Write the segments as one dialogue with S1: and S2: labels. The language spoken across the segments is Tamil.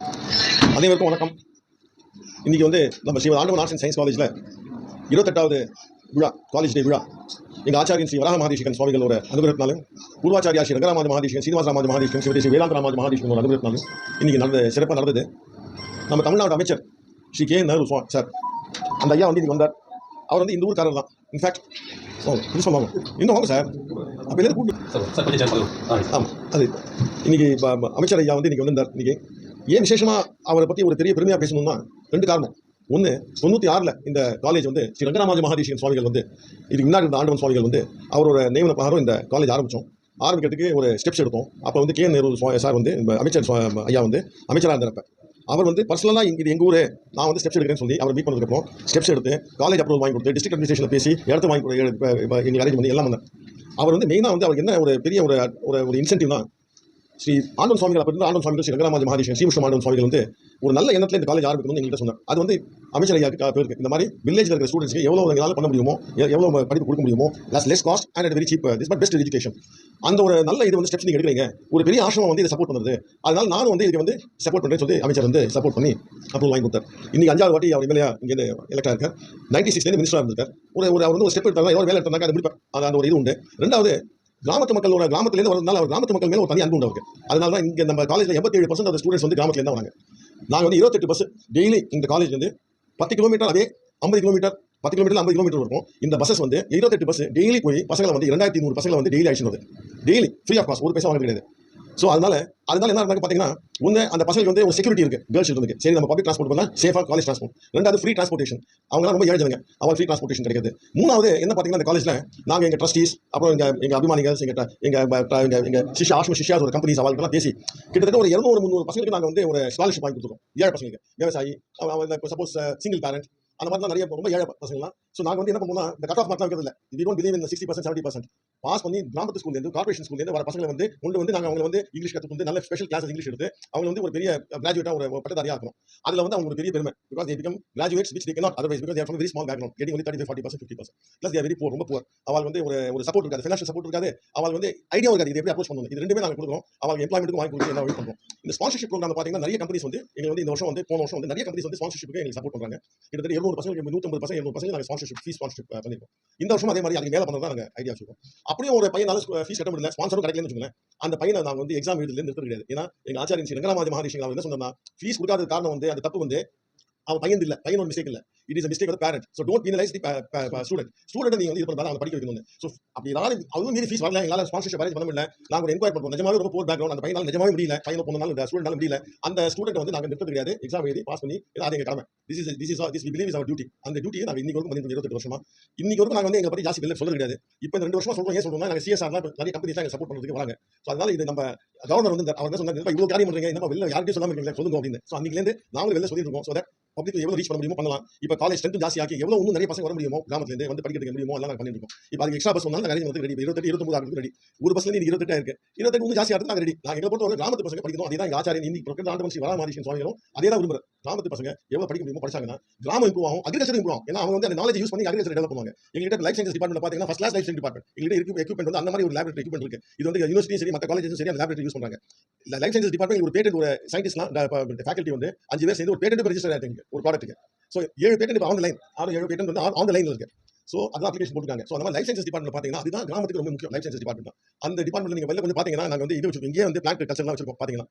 S1: அனைவருக்கும் வணக்கம். இன்றைக்கி வந்து நம்ம ஸ்ரீ ஆண்டவன் ஆர்ட்ஸ் அண்ட் சயின்ஸ் காலேஜில் இருபத்தெட்டாவது விழா காலேஜ் டே விழா. எங்கள் ஆச்சாரியன் ஸ்ரீ வராக மகாதேஷிகன் சுவாமிகளோட அனுகிரகத்தினாலும் பூர்வாச்சாரியா ஸ்ரீ ரங்கராமாஜ மகாதேஷிகன் சீனிவாசராமாஜ மகாதேஷிகன் சிவதி ஸ்ரீ வேதாந்த ராமாஜ மகாதேஷிகன் அனுகிரகத்தினாலும் இன்றைக்கி நடந்த சிறப்பாக நடந்தது. நம்ம தமிழ்நாடு அமைச்சர் ஸ்ரீ கே நேரு சார் அந்த ஐயா வந்து இன்றைக்கி வந்தார். அவர் வந்து இந்த ஊருக்காரர் தான். இன்ஃபேக்ட் ஓ இது சொன்னாங்க இன்னும் வாங்க சார். அப்போ எல்லாரும்
S2: ஆ
S1: ஆமாம் அது இன்னைக்கு ப- அமைச்சர் ஐயா வந்து இன்னைக்கு வந்திருந்தார். இன்னைக்கு ஏன் விசேஷமாக அவரை பற்றி ஒரு பெரிய பெருமையாக பேசணும்னா ரெண்டு காரணம். ஒன்று தொண்ணூற்றி ஆறில் இந்த காலேஜ் வந்து ஸ்ரீ ரங்கராமாஜ மகாதேஷிகன் சுவாமிகள் வந்து இதுக்கு முன்னாடி இருந்த ஆண்டவன் சுவாமிகள் வந்து அவரோட நியமன பிரகாரம் இந்த காலேஜ் ஆரம்பித்தோம் ஆரம்பிக்கிறதுக்கு ஒரு ஸ்டெப்ஸ் எடுத்தோம். அப்போ வந்து கே நேரு சார் வந்து அமைச்சர் ஐயா வந்து அமைச்சராக இருந்தப்ப. அவர் வந்து பர்சனலாக இது எங்கள் ஊர் நான் வந்து ஸ்டெப்ஸ் எடுக்கிறேன்னு சொல்லி அவர் மீட் பண்ணதுக்கப்புறம் ஸ்டெப்ஸ் எடுத்து காலேஜ் அப்ரூவல் வாங்கி கொடுத்து டிஸ்ட்ரிக்ட் அட்மினிஸ்ட்ரேஷனில் பேசி இடத்து வாங்கி கொடுத்து எங்கள் அரேஞ்ச் பண்ணி எல்லாம் பண்ணேன். அவர் வந்து மெயினாக வந்து அவருக்கு என்ன ஒரு பெரிய ஒரு ஒரு ஒரு இன்சென்டிவ்னா ஸ்ரீ ஆண்டவன் சுவாமிகள் அப்போ இருந்து ஆண்டவன் சுவாமிகள் ஸ்ரீ ரங்கராமாஜ மகாதேஷன் ஸ்ரீவிஷ்ணு ஆண்டவன் சுவாமிகள் வந்து ஒரு நல்ல எண்ணத்தில் இந்த காலேஜ் ஆரம்பிக்கணும்னு எங்கள்கிட்ட சொன்னார் அது வந்து அமைச்சர் ஐயாக்கு பேருக்கு. இந்த மாதிரி வில்லேஜில் இருக்கிற ஸ்டூடெண்ட்ஸ்க்கு எவ்வளோ எங்களால் பண்ண முடியுமோ எவ்வளோ படிப்பு கொடுக்க முடியுமோ less less cost and very cheap this but best education அந்த ஒரு நல்ல இது வந்து ஸ்டெப்ஸ் நீங்கள் எடுக்கிறீங்க. ஒரு பெரிய ஆசிரமம் வந்து இதை சப்போர்ட் பண்ணுறது. அதனால நானும் வந்து இதுக்கு வந்து சப்போர்ட் பண்ணுறேன்னு சொல்லி அமைச்சர் வந்து சப்போர்ட் பண்ணி அப்ரூவல் வாங்கி கொடுத்தார். இன்னைக்கு அஞ்சாவது வாட்டி அவர் எம்எல்ஏ இங்கே எலக்ட் ஆயிருக்கார். நைன்டி சிக்ஸ்லேருந்து மினிஸ்டராக இருந்திருக்கார். ஒரு ஒரு அவர் வந்து ஒரு ஸ்டெப் எடுத்தாலும் எவ்வளோ வேலை எடுத்தாங்க அது முடிப்பார் அது அந்த ஒரு இது உண்டு. ரெண்டாவது கிராமத்து மக்களோட கிராமத்துலேருந்து வரதுனால அவர் கிராமத்து மக்கள் மேலே ஒரு தனி அன்பு உண்டு அவருக்கு. அதனால தான் இங்கே நம்ம காலேஜில் எண்பத்தேழு பர்சன்ட் அந்த ஸ்டூடெண்ட்ஸ் வந்து கிராமத்துலேருந்து வராங்க. நாங்கள் வந்து இருபத்தெட்டு பஸ் டெய்லி இந்த காலேஜ் வந்து பத்து கிலோமீட்டர் அதே ஐம்பது கிலோமீட்டர் பத்து கிலோமீட்டர் ஐம்பது கிலோமீட்டர் இருக்கும். இந்த பஸ்ஸஸ் வந்து இருபத்தெட்டு பஸ் டெய்லி போய் பசங்களை வந்து இரண்டாயிரத்தி நூறு பசங்களை வந்து டெய்லி அழிச்சு டெய்லி ஃப்ரீ ஆஃப் காஸ்ட் ஒரு பைசா வாங்க கிடையாது ஸோ அதனால் அதனால என்ன இருந்தாங்க பார்த்தீங்கன்னா ஒன்று அந்த பசங்களுக்கு வந்து ஒரு செக்யூரிட்டி இருக்கு. கேர்ள்ஸ் இருக்கு சரி நம்ம பப்ளிக் ட்ரான்ஸ்போர்ட் பண்ணால் சேஃபாக காலேஜ் ட்ரான்ஸ்போர்ட் ரெண்டாவது ஃப்ரீ ட்ரான்ஸ்போர்ட்டேஷன் அவங்க ரொம்ப எழுதுங்க அவங்க ஃப்ரீ ட்ரான்ஸ்போர்ட்டேஷன் கிடைக்குது மூணாவது என்ன பார்த்தீங்கன்னா இந்த காலேஜில் நாங்கள் எங்கள் ட்ரஸ்டீஸ் அப்புறம் எங்கள் எங்கள் அபிமானிகள் எங்கள் எங்கள் எங்கள் எங்கள் சிஷா ஆஷ்ம சிஷியா ஒரு கம்பெனிஸ் அவங்களுக்கெல்லாம் பேசி கிட்டத்தட்ட ஒரு இரநூறு முந்நூறு பசங்களுக்கு நாங்கள் வந்து ஒரு ஸ்காலர்ஷிப் வாங்கி கொடுத்துருக்கோம். ஏழை பசங்களுக்கு. விவசாயி அவன் சப்போஸ் சிங்கிள் பேரண்ட் அந்த மாதிரிலாம் நிறைய ரொம்ப ஏழை பசங்களாம் ஸோ நாங்கள் வந்து என்ன பண்ணுவோம்னா இந்த கட் ஆஃப் மார்க்லாம் இருக்கிறது இல்லை வி டோன்ட் பிலீவ் இந்த sixty percent seventy percent pass பண்ணி கிராமத்து ஸ்கூல்லேருந்து கார்பரேஷன் ஸ்கூல்லேருந்து வர பசங்களை வந்து கொண்டு வந்து நாங்கள் அவங்க வந்து இங்கிலீஷ் கற்றுக் வந்து நல்ல ஸ்பெஷல் கிளாஸஸ் இங்கிலீஷ் எடுத்து அவங்க வந்து ஒரு பெரிய கிராஜுவேட்டாக ஒரு பட்டதாரியாக இருக்கும் அதில் வந்து அவங்க ஒரு பெரிய பெருமை. Because they become graduates which they cannot otherwise because their very small background getting வந்து thirty forty percent fifty percent plus they're very poor ரொம்ப போர் அவள் வந்து ஒரு ஒரு சப்போர்ட் இருக்காது ஃபினான்ஷியல் சப்போர்ட் இருக்காது. அவள் வந்து ஐடியா இருக்காது. இது எப்படி அப்ரோச் பண்ணணும்? இது ரெண்டுமே நாங்கள் கொடுக்குறோம். அவங்களுக்கு எம்ப்ளாய்மெண்ட்டுக்கு வாங்கி கொடுத்து என்ன பண்ணுறோம் இந்த ஸ்பான்சர்ஷிப் ப்ரோக்ராம் பார்த்தீங்கன்னா நிறைய கம்பெனிஸ் வந்து எங்களுக்கு வந்து இந்த வருஷம் வந்து போன வருஷம் வந்து நிறைய கம்பெனிஸ் வந்து ஸ்பான்சர்ஷிப்புக்கு எங்களுக்கு சப்போர்ட் பண்ணுறாங்க கிட்டத்தட்ட இருநூறு பசங்க நூற்றம்பது பசங்க எழுநூறு பசங்க நாங்கள் ஸ்பான்சர்ஷிப் ஃபீஸ் ஸ்பான்சர்ஷிப் பண்ணிருக்கோம். இந்த வருஷம் அதே மாதிரி அதுக்கு மேலே பண்ணுறதா நாங்கள் ஐடியா வச்சுருக்கோம். அப்படியும் ஒரு பையனால ஃபீஸ் கட்ட முடியல ஸ்பான்சரும் கிடைக்கலன்னு வச்சுக்கோங்க அந்த பையனை நாங்கள் வந்து எக்ஸாம் எழுதுல நிறுத்த கிடையாது. ஏன்னா எங்கள் ஆச்சாரியன் ஸ்ரீ ரங்கராமாஜ மகாரிஷி அவர் என்ன சொன்னா ஃபீஸ் கொடுக்காத காரணம் வந்து அந்த தப்பு வந்து அவன் பையன் இல்லை பையன் ஒரு மிஸ்டேக் இல்ல. It is mistake of parent so don't penalise the student student நீங்கள் வந்து இது அவங்க படிக்க வைக்கணும் ஸோ அப்படி ஏதாவது அதுவும் மீறி ஃபீஸ் வரல எங்களால் ஸ்பான்சர்ஷிப் அரேஞ்ச் பண்ண முடியல. நாங்கள் ஒரு என்கொயர் பண்ணுறோம் நிஜமாவே ரொம்ப போர் பேக்ரவுண்ட் அந்த பையனால நிஜமாவே முடியல. பையன் போனாலும் இந்த முடியல. அந்த ஸ்டூடெண்ட் வந்து நாங்கள் நிறுத்த கிடையாது. எக்ஸாம் எழுதி பாஸ் பண்ணி இது அது எங்க கடமை. This is this is this we believe is our duty அந்த டியூட்டியை நாங்கள் இன்னைக்கு வரைக்கும் பண்ணிட்டு இருபத்தெட்டு வருஷமா. இன்னைக்கு வரைக்கும் நாங்கள் வந்து எங்கள் பற்றி ஜாஸ்தி வெளில சொல்ல கிடையாது. இப்போ இந்த ரெண்டு வருஷமா சொல்றோம். ஏன் சொல்றோம்னா நாங்கள் சிஎஸ்ஆர் நிறைய கம்பெனிஸ் நாங்கள் சப்போர்ட் பண்ணுறதுக்கு வராங்க. ஸோ அதனால இது நம்ம கவர்னர் வந்து அவர் என்ன சொன்னாங்க இவ்வளோ காரியம் பண்ணுறீங்க என்ன வெளில யார்கிட்டயும் சொல்லாமல் இருக்கீங்க சொல்லுங்க அப்படின்னு. ஸோ அன்னைக்குலேருந்து நாங்களும் வெளில சொல்லிட்டு இருக்கோம். ஸோ தட் பப்ளிக் எவ்வளோ ரீச் பண்ண முடியுமோ பண்ணலாம். இப்போ காலேஜ் ஸ்ட்ரென்த் ஜாஸ்தியாக்கி எவ்வளோ இன்னும் நிறைய பசங்க வர முடியுமோ கிராமத்துலேருந்து வந்து படிக்கிறதுக்கு முடியுமோ எல்லாம் நாங்கள் பண்ணிட்டு இருக்கோம். இப்போ அதுக்கு எக்ஸ்ட்ரா பஸ் வந்தாலும் நாங்கள் வந்து ரெடி இருபத்தெட்டு இருபத்தொம்பது ஆகிறது ரெடி ஒரு பஸ்ல இருந்து இருபத்தெட்டு இருக்கு இருபத்தெட்டு வந்து ஜாஸ்தி ஆகிறது நாங்கள் ரெடி நாங்கள் எங்களை பொறுத்த கிராமத்து பசங்க படிக்கணும். அதே தான் எங்கள் ஆச்சாரியன் இன்னைக்கு இருக்கிற ஆண்டு மனுஷன் வரா மாரிஷன் சுவாமிகளும் அதே தான் விரும்புறேன் கிராமத்து பசங்க எவ்வளோ படிக்க முடியுமோ படிச்சாங்கன்னா கிராமம் இம்ப்ரூவ் ஆகும் அக்ரிகல்ச்சர் இம்ப்ரூவ் ஆகும். ஏன்னா அவங்க வந்து அந்த நாலேஜ் யூஸ் பண்ணி அக்ரிகல்ச்சர் டெவலப் பண்ணுவாங்க. எங்ககிட்ட லைஃப் சயின்ஸ் டிபார்ட்மெண்ட் பார்த்தீங்கன்னா first class life science department எங்கிட்ட இருக்கு எக்யூப்மெண்ட் வந்து அந்த மாதிரி ஒரு லேபரேட்டரி எக்யூப்மெண்ட் இருக்கு. இது வந்து யூனிவர்சிட்டி சரி மற்ற காலேஜ் சரி அந்த லேபரேட்டரி யூஸ் பண்ணுறாங்க லைஃப் சயின்ஸ் டிபார்ட்மெண்ட் ஒரு பேட்டன்ட் ஒரு சயின்டிஸ்ட்லாம் ஃபேக்கல்ட்டி வந்து அஞ்சு பேர் சேர்ந்து ஒரு பேட்டன்ட் ரெஜிஸ்டர் ஆகிருக்கு ஒரு ப்ராடக்ட்டுக்கு ஸோ ஏழு பேட்டன் இப்போ ஆன் லைன் ஆறு ஏழு பேட்டன் வந்து ஆன் லைனில் இருக்கு. ஸோ அதான் அப்ளிகேஷன் போட்டுருக்காங்க. ஸோ அந்த மாதிரி லைஃப் சயின்ஸ் டிபார்ட்மெண்ட் பார்த்தீங்கன்னா அதுதான் கிராமத்துக்கு ரொம்ப முக்கியம் லைஃப் சயின்ஸ் டிபார்ட்மெண்ட் அந்த டிபார்ட்மெண்ட் நீங்கள் வெளில கொஞ்சம் பார்த்தீங்கன்னா நாங்கள் வந்து இது வச்சிருக்கோம். இங்கே வந்து பிளான்ட் கல்ச்சர்லாம் வச்சிருக்கோம் பார்த்தீங்கன்னா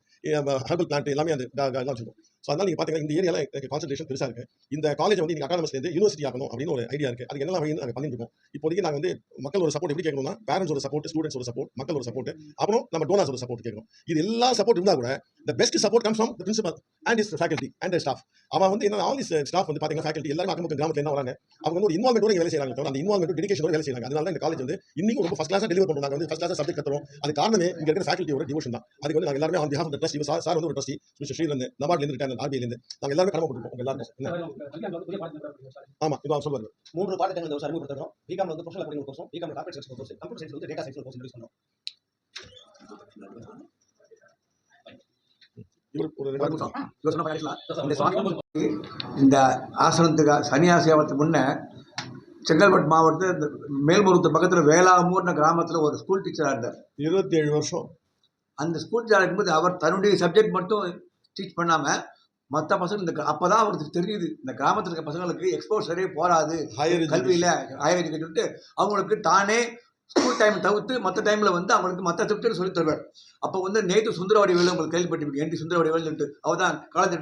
S1: ஹர்பல் பிளான்ட் எல்லாமே அந்த டா- எல்லாம் வச்சிருக்கோம். ஸோ அதனால நீங்கள் பார்த்தீங்கன்னா இந்த ஏரியாவில் கான்சன்ட்ரேஷன் பெருசாக இருக்குது இந்த காலேஜ் வந்து நீங்கள் அகாடமிஸ்லேருந்து யூனிவர்சிட்டி ஆகணும் அப்படின்னு ஒரு ஐடியா இருக்குது அதுக்கு என்ன நாங்கள் பண்ணிட்டு இருக்கோம் இப்போதைக்கு நாங்கள் வந்து மக்கள் ஒரு சப்போர்ட் எப்படி கேட்கணும்னா பேரண்ட்ஸ் ஒரு சப்போர்ட் ஸ்டூடெண்ட்ஸ் ஒரு சப்போர்ட் மக்கள் ஒரு சப்போர்ட் அப்புறம் நம்ம டோனாஸ் ஒரு சப்போர்ட் கேட்கணும். இது எல்லா சப்போர்ட் இருந்தால் கூட the best support comes from principal and is faculty and staff அவன் வந்து என்ன ஆல் ஸ்டாஃப் வந்து பார்த்தீங்கன்னா ஃபேக்கல்ட்டி எல்லாரும் அக்கம் கிராமத்தில் என்ன வராங்க அவங்க வந்து ஒரு இன்வால்மெண்ட் வேலை செய்யறாங்க தவிர அந்த இன்வால்மெண்ட் டெடிகேஷன் வேலை செய்யறாங்க அதனால தான் இந்த காலேஜ் வந்து இன்னைக்கு ரொம்ப ஃபஸ்ட் கிளாஸ் டெலிவர் பண்ணுறாங்க வந்து ஃபஸ்ட் கிளாஸ் சப்ஜெக்ட் கத்துறோம். அது காரணமே இங்க இருக்கிற ஃபேக்கல்ட்டியோட டிவோஷன் தான். அதுக்கு வந்து நாங்கள் எல்லாருமே on behalf trustee sir sir வந்து ஒரு ட்ரஸ்டி மிஸ்டர் ஸ்ரீலந்து நபார்ட்லேருந்து ரிட்டர்ன் ஆர்பிஐலேருந்து நாங்கள் எல்லாருமே கடமை போட்டுருக்கோம். உங்க எல்லாருமே என்ன? ஆமா இது சொல்லுவாங்க
S3: மூன்று பாடத்திட்டங்கள் வருஷம் அறிமுகப்படுத்துறோம். பிகாம் வந்து ப்ரொஃபஷனல் படிக்கிற கோர்ஸும் BCom corporate science course computer science வந்து டேட்டா சயின்ஸ் கோர்ஸ் இன்ட்ரடியூஸ் இந்த
S4: ஆசிரமத்துக்கு சன்னியாசி ஆகிறதுக்கு முன்னே செங்கல்பட்டு மாவட்டத்தில் இந்த மேல்மருவத்து பக்கத்தில் வேளாமூர்ன கிராமத்தில் ஒரு ஸ்கூல் டீச்சராக இருந்தார்.
S1: இருபத்தி ஏழு வருஷம்.
S4: அந்த ஸ்கூல் டீச்சராக இருக்கும்போது அவர் தன்னுடைய சப்ஜெக்ட் மட்டும் டீச் பண்ணாமல் மற்ற பசங்க இந்த அப்போ தான் அவருக்கு தெரியுது இந்த கிராமத்தில் இருக்க பசங்களுக்கு எக்ஸ்போசரே போகாது
S1: ஹையர்
S4: கல்வியில் ஹையர் எஜுகேஷன் அவங்களுக்கு தானே ஸ்கூல் டைம் தவிர்த்து மற்ற டைமில் வந்து அவங்களுக்கு மற்ற சப்ஜெக்ட் சொல்லி தருவார். அப்போ வந்து நேற்று சுந்தரவாடி வேலு உங்களுக்கு கேள்விப்பட்டிருப்பீங்க என் சுந்தரவாடி வேலு சொல்லிட்டு அவர் தான் காலேஜ்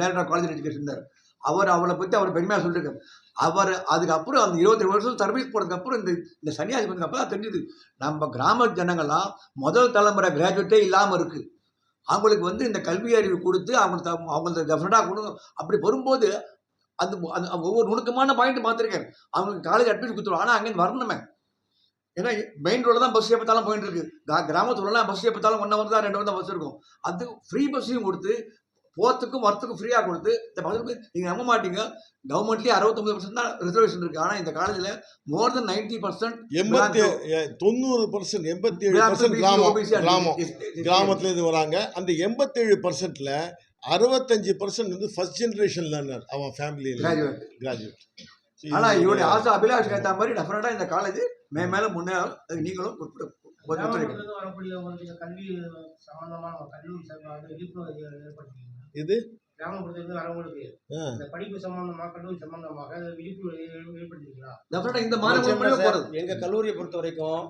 S4: டேரக்டர் காலேஜ் எஜுகேஷன் இருந்தார். அவர் அவளை பற்றி அவர் பெருமையாக சொல்லியிருக்காரு அவர் அதுக்கப்புறம் அந்த இருபத்தி வருஷம் சர்வீஸ் போனதுக்கப்புறம் இந்த இந்த சன்னியாசி பண்ணதுக்கு அப்புறம் தான் தெரிஞ்சுது. நம்ம கிராம ஜனங்கள்லாம் முதல் தலைமுறை கிராஜுவேட்டே இல்லாமல் இருக்குது அவங்களுக்கு வந்து இந்த கல்வி அறிவு கொடுத்து அவங்களுக்கு அவங்களுக்கு டெஃபினட்டாக கொடுக்கணும் அப்படி வரும்போது அந்த அந்த ஒவ்வொரு நுணுக்கமான பாயிண்ட் பார்த்துருக்கேன் அவங்களுக்கு காலேஜ் அட்மிஷன் கொடுத்துருவோம் ஆனால் அங்கேருந்து வரணுமே. ஏன்னா மெயின் ரோடில் தான் பஸ் எப்பத்தாலும் போயிட்டு இருக்கு கிராமத்துலலாம் பஸ் எப்பத்தாலும் ஒன் ஹவர் தான் ரெண்டு ஹவர் தான் பஸ் இருக்கும். அது ஃப்ரீ பஸ்ஸையும் கொடுத்து போகிறதுக்கும் வரத்துக்கும் ஃப்ரீயாக கொடுத்து இந்த பஸ்ஸுக்கு நீங்கள் நம்ப மாட்டீங்க. கவர்மெண்ட்லேயே அறுபத்தொம்பது பர்சன்ட் தான் ரிசர்வேஷன் இருக்குது ஆனால் இந்த காலேஜில் மோர் தென் நைன்டி பர்சன்ட்
S1: எண்பத்தி தொண்ணூறு பர்சன்ட் எண்பத்தி ஏழு பர்சன்ட் கிராமம் கிராமம் கிராமத்துல இருந்து வராங்க. அந்த எண்பத்தேழு பர்சன்ட்ல அறுபத்தஞ்சு பர்சன்ட் வந்து ஃபர்ஸ்ட் ஜென்ரேஷன் லேர்னர் அவன் ஃபேமிலியில்
S4: கிராஜுவேட்
S1: கிராஜுவேட்
S4: ஆனால் இவருடைய ஆசை அபிலாஷ் ஏற்ற மாதிரி டெஃபினட்டாக இந்த காலேஜ் மே மேலே முன்னே அதுக்கு நீங்களும்
S2: கிராமப்புறத்துல வரக்கூடியவங்களுக்கு கல்வி சம்பந்தமான கல்லூரி சார்பாக விழிப்புணர்வு ஏற்படுத்திங்க
S1: இது?
S3: எங்க கல்லூரியை பொறுத்த வரைக்கும்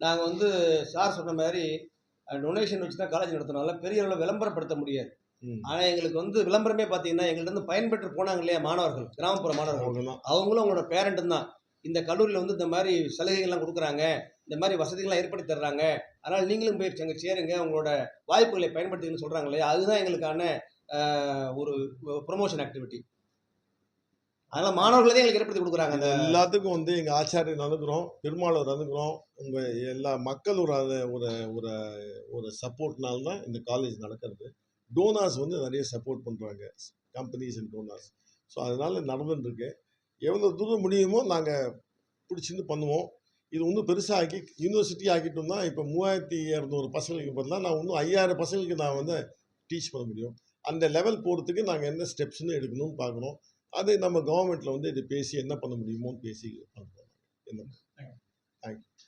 S3: நாங்க வந்து சார் சொன்ன மாதிரி டொனேஷன் வச்சு தான் காலேஜ் நடத்துனால பெரிய அளவில் விளம்பரப்படுத்த முடியாது.
S1: ம்.
S3: ஆனா எங்களுக்கு வந்து விளம்பரமே பாத்தீங்கன்னா எங்கள்ட்ட இருந்து பயன்பெற்று போனாங்க இல்லையா மாணவர்கள் கிராமப்புற மாணவர்கள். அவங்களும் அவங்களோட பேரண்ட்டும் தான். இந்த கல்லூரியில் வந்து இந்த மாதிரி சலுகைகள்லாம் கொடுக்குறாங்க. இந்த மாதிரி வசதிகள்லாம் ஏற்படுத்தி தர்றாங்க. அதனால் நீங்களும் போய் அங்கே சேருங்க. உங்களோட வாய்ப்புகளை பயன்படுத்திங்கன்னு சொல்கிறாங்க இல்லையா? அதுதான் எங்களுக்கான ஒரு ப்ரொமோஷன் ஆக்டிவிட்டி அதனால் மாணவர்களே தான் எங்களுக்கு ஏற்படுத்தி கொடுக்குறாங்க அந்த
S1: எல்லாத்துக்கும் வந்து எங்கள் ஆச்சாரியர் நடந்துக்கிறோம் பெருமாளர் நடந்துக்கிறோம் உங்கள் எல்லா மக்கள் ஒரு ஒரு ஒரு ஒரு சப்போர்ட்னால தான் இந்த காலேஜ் நடக்கிறது. டோனாஸ் வந்து நிறைய சப்போர்ட் பண்ணுறாங்க கம்பெனிஸ் அண்ட் டோனார்ஸ் ஸோ அதனால நடந்துருக்கு எவ்வளோ தூரம் முடியுமோ நாங்கள் பிடிச்சிருந்து பண்ணுவோம். இது இன்னும் பெருசாக ஆக்கி யூனிவர்சிட்டி ஆக்கிட்டோம்னா இப்போ மூவாயிரத்தி இரநூறு பசங்களுக்கு பதிலாக நான் இன்னும் ஐயாயிரம் பசங்களுக்கு நான் வந்து டீச் பண்ண முடியும். அந்த லெவல் போகிறதுக்கு நாங்கள் என்ன ஸ்டெப்ஸ்னு எடுக்கணும்னு பார்க்கணும். அது நம்ம கவர்மெண்ட்டில் வந்து இது பேசி என்ன பண்ண முடியுமோன்னு பேசி பண்ணுறோம் என்ன? தேங்க்யூ